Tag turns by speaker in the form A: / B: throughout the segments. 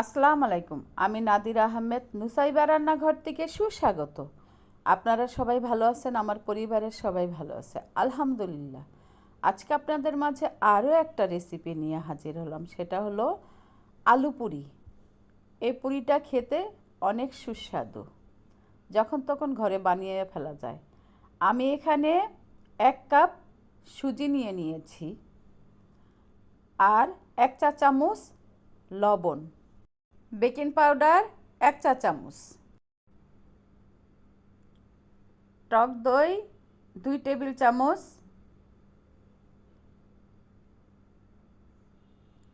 A: আসসালামু আলাইকুম। আমি নাদির আহমেদ, নুসাইবা রান্নাঘর থেকে সুস্বাগত। আপনারা সবাই ভালো আছেন, আমার পরিবারের সবাই ভালো আছে, আলহামদুলিল্লাহ। আজকে আপনাদের মাঝে আরও একটা রেসিপি নিয়ে হাজির হলাম, সেটা হলো আলু পুরি। এই পুরিটা খেতে অনেক সুস্বাদু, যখন তখন ঘরে বানিয়ে ফেলা যায়। আমি এখানে এক কাপ সুজি নিয়ে নিয়েছি আর এক চা চামচ লবণ। বেকিং পাউডার, এক চা চামচ। টক দই, দুই টেবিল চামচ।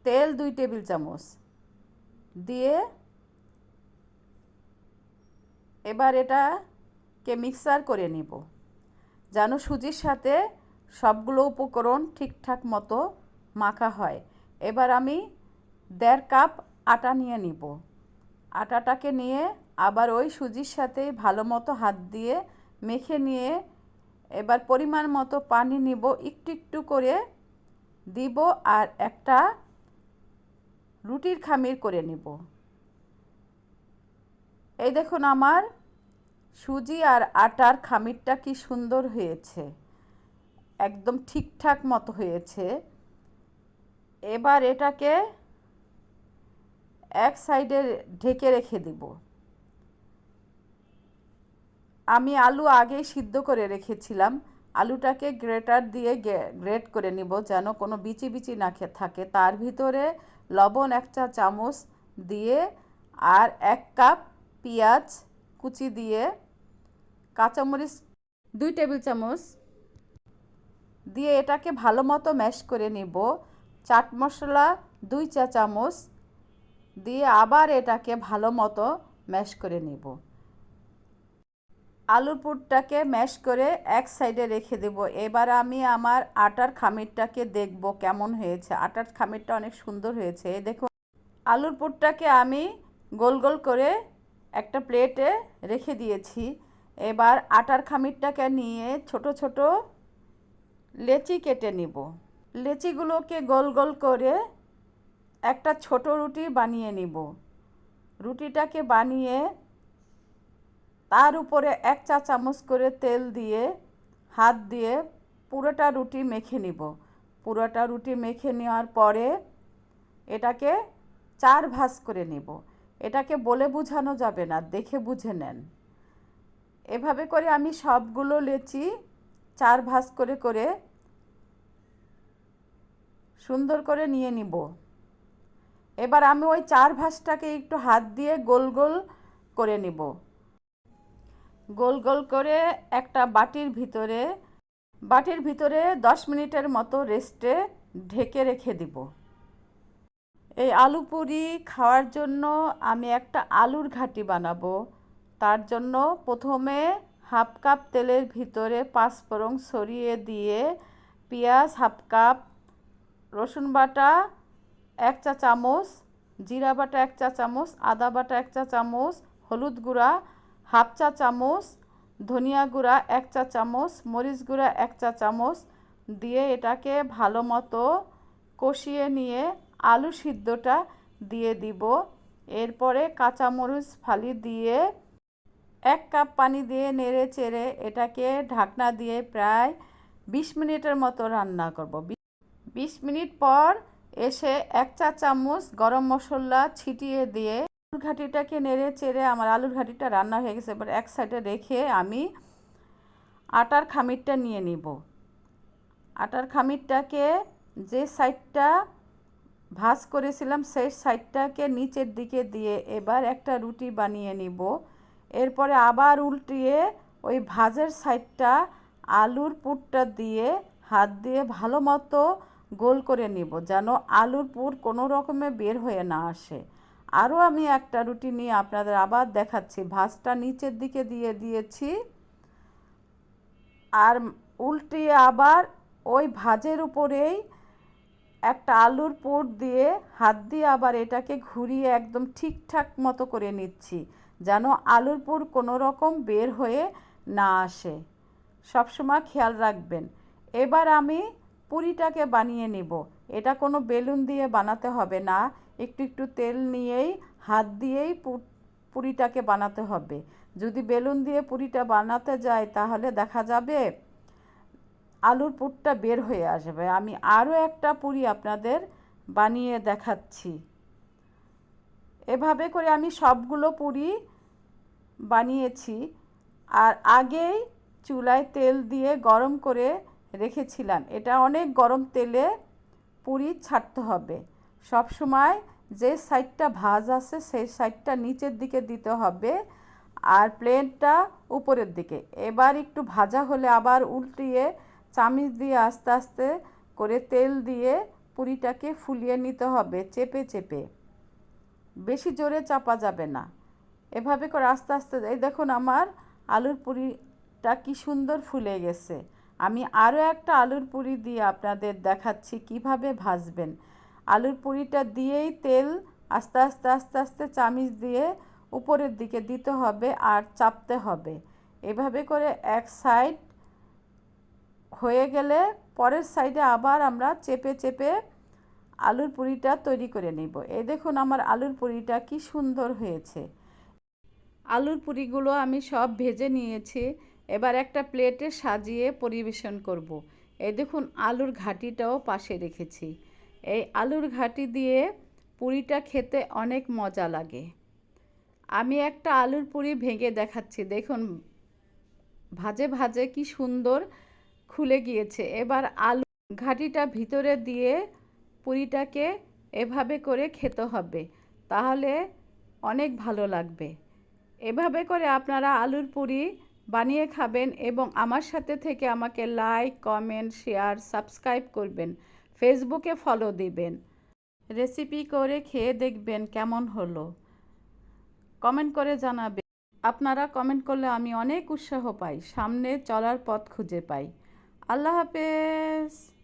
A: তেল, দুই টেবিল চামচ। দিয়ে এবার এটাকে মিক্সার করে নিব। যেন সুজির সাথে সবগুলো উপকরণ ঠিকঠাক মতো মাখা হয়। এবার আমি দেড় কাপ আটা নিয়ে নিব। আটাটাকে নিয়ে আবার ওই সুজির সাথে ভালো মতো হাত দিয়ে মেখে নিয়ে এবার পরিমাণ মতো পানি নিব, একটু একটু করে দিব আর একটা রুটির খামির করে নিব। এই দেখুন আমার সুজি আর আটার খামিরটা কি সুন্দর হয়েছে, একদম ঠিকঠাক মতো হয়েছে। এবার এটাকে এক সাইডে ঢেকে রেখে দিব। আমি আলু আগেই সিদ্ধ করে রেখেছিলাম। আলুটাকে গ্রেটার দিয়ে গ্রেট করে নিব যেন কোনো বিচি বিচি না থাকে। তার ভিতরে লবণ এক চা চামচ দিয়ে আর এক কাপ পেঁয়াজ কুচি দিয়ে কাঁচামরিচ দুই টেবিল চামচ দিয়ে এটাকে ভালো মতো ম্যাশ করে নিব। চাট মশলা দুই চা চামচ দিয়ে আবার এটাকে ভালো মতো ম্যাশ করে নেব। আলুর পুরটাকে ম্যাশ করে এক সাইডে রেখে দেব। এবার আমি আমার আটার খামিরটাকে দেখব কেমন হয়েছে। আটার খামিরটা অনেক সুন্দর হয়েছে। দেখুন, আলুর পুরটাকে আমি গোল গোল করে একটা প্লেটে রেখে দিয়েছি। এবার আটার খামিরটাকে নিয়ে ছোট ছোট লেচি কেটে নিব। লেচিগুলোকে গোল গোল করে একটা ছোট রুটি বানিয়ে নিব। রুটিটাকে বানিয়ে তার উপরে এক চা চামচ করে তেল দিয়ে, হাত দিয়ে পুরোটা রুটি মেখে নিব। পুরোটা রুটি মেখে নেওয়ার পরে এটাকে চার ভাঁজ করে নিব। এটাকে বলে বোঝানো যাবে না, দেখে বুঝে নেন। এভাবে করে আমি সবগুলো লেচি চার ভাঁজ করে করে সুন্দর করে নিয়ে নিব। এবার আমি ওই চার ভাঁজটাকে একটু হাত দিয়ে গোল গোল করে নিব। গোল গোল করে একটা বাটির ভিতরে বাটির ভিতরে দশ মিনিটের মতো রেস্টে ঢেকে রেখে দিব। এই আলু পুরি খাওয়ার জন্য আমি একটা আলুর ঘাটি বানাবো। তার জন্য প্রথমে হাফ কাপ তেলের ভিতরে পাঁচফোড়ন সরিয়ে দিয়ে পেঁয়াজ, হাফ কাপ, রসুন বাটা এক চা চামচ, জিরা বাটা এক চা চামচ, আদা বাটা এক চা চামচ, হলুদ গুঁড়া, হাফ চা চামচ, ধনিয়া গুঁড়া এক চা চামচ, মরিচ গুঁড়া এক চা চামচ দিয়ে এটাকে ভালো মতো কষিয়ে নিয়ে আলু সিদ্ধটা দিয়ে দিব। এরপরে কাঁচামরিচ ফালি দিয়ে এক কাপ পানি দিয়ে নেড়ে চেড়ে এটাকে ঢাকনা দিয়ে প্রায় বিশ মিনিটের মতো রান্না করব। বিশ মিনিট পর এসে এক চা চামচ গরম মশলা ছিটিয়ে দিয়ে আলুর ঘাটিটাকে নেড়ে চেড়ে আমার আলুর ঘাটিটা রান্না হয়ে গেছে। এবার এক সাইডে রেখে আমি আটার খামিরটা নিয়ে নিব। আটার খামিরটাকে যে সাইডটা ভাজ করেছিলাম, সেই সাইডটাকে নিচের দিকে দিয়ে এবার একটা রুটি বানিয়ে নিব। এরপরে আবার উল্টিয়ে ওই ভাজের সাইডটা আলুর পুরটা দিয়ে হাত দিয়ে ভালো মতো গোল করে নিব যেন আলুর পুর কোনো রকমে বের হয়ে না আসে। আরও আমি একটা রুটি নিয়ে আপনাদের আবার দেখাচ্ছি। ভাজটা নিচের দিকে দিয়ে দিয়েছি। আর উল্টিয়ে আবার ওই ভাজের উপরেই একটা আলুর পুর দিয়ে হাত দিয়ে আবার এটাকে ঘুরিয়ে একদম ঠিকঠাক মতো করে নিচ্ছি যেন আলুর পুর কোনো রকম বের হয়ে না আসে। সবসময় খেয়াল রাখবেন। এবার আমি পুরিটাকে বানিয়ে নেব। এটা কোনো বেলুন দিয়ে বানাতে হবে না। একটু একটু তেল নিয়েই, হাত দিয়েই পুরিটাকে বানাতে হবে। যদি বেলুন দিয়ে পুরিটা বানাতে যায়, তাহলে দেখা যাবে আলুর পুরটা বের হয়ে আসবে। আমি আরও একটা পুরি আপনাদের বানিয়ে দেখাচ্ছি। এভাবে করে আমি সবগুলো পুরি বানিয়েছি। আর আগেই চুলায় তেল দিয়ে গরম করে রেখেছিলাম। এটা অনেক গরম তেলে পুরি ছাড়তে হবে। সব সময় যে সাইডটা ভাজ আছে, সেই সাইডটা নিচের দিকে দিতে হবে আর প্লেনটা উপরের দিকে। এবার একটু ভাজা হলে আবার উল্টিয়ে চামিচ দিয়ে আস্তে আস্তে করে তেল দিয়ে পুরিটাকে ফুলিয়ে নিতে হবে চেপে চেপে। বেশি জোরে চাপা যাবে না। এভাবে করে আস্তে আস্তে, এই দেখুন আমার আলুর পুরিটা কি সুন্দর ফুলে গেছে। আমি আরও একটা আলুর পুরি দিয়ে আপনাদের দেখাচ্ছি কীভাবে ভাজবেন। আলুর পুরিটা দিয়েই তেল আস্তে আস্তে আস্তে আস্তে চামিচ দিয়ে উপরের দিকে দিতে হবে আর চাপতে হবে। এভাবে করে এক সাইড হয়ে গেলে পরের সাইডে আবার আমরা চেপে চেপে আলুর পুরিটা তৈরি করে নিব। এই দেখুন আমার আলুর পুরিটা কি সুন্দর হয়েছে। আলুর পুরিগুলো আমি সব ভেজে নিয়েছি। এবার একটা প্লেটে সাজিয়ে পরিবেশন করব। এই দেখুন, আলুর ঘাটিটাও পাশে রেখেছি। এই আলুর ঘাটি দিয়ে পুরিটা খেতে অনেক মজা লাগে। আমি একটা আলুর পুরি ভেঙে দেখাচ্ছি। দেখুন, ভাজে ভাজে কি সুন্দর খুলে গিয়েছে। এবার আলু ঘাটিটা ভিতরে দিয়ে পুরিটাকে এভাবে করে খেতে হবে, তাহলে অনেক ভালো লাগবে। এভাবে করে আপনারা আলুর পুরি বানিয়ে খাবেন এবং আমার সাথে থেকে আমাকে লাইক কমেন্ট শেয়ার সাবস্ক্রাইব করবেন। ফেসবুকে ফলো দিবেন। রেসিপি করে খেয়ে দেখবেন কেমন হলো। কমেন্ট করে জানাবেন। আপনারা কমেন্ট করলে আমি অনেক উৎসাহ পাই, সামনে চলার পথ খুঁজে পাই। আল্লাহ হাফেজ।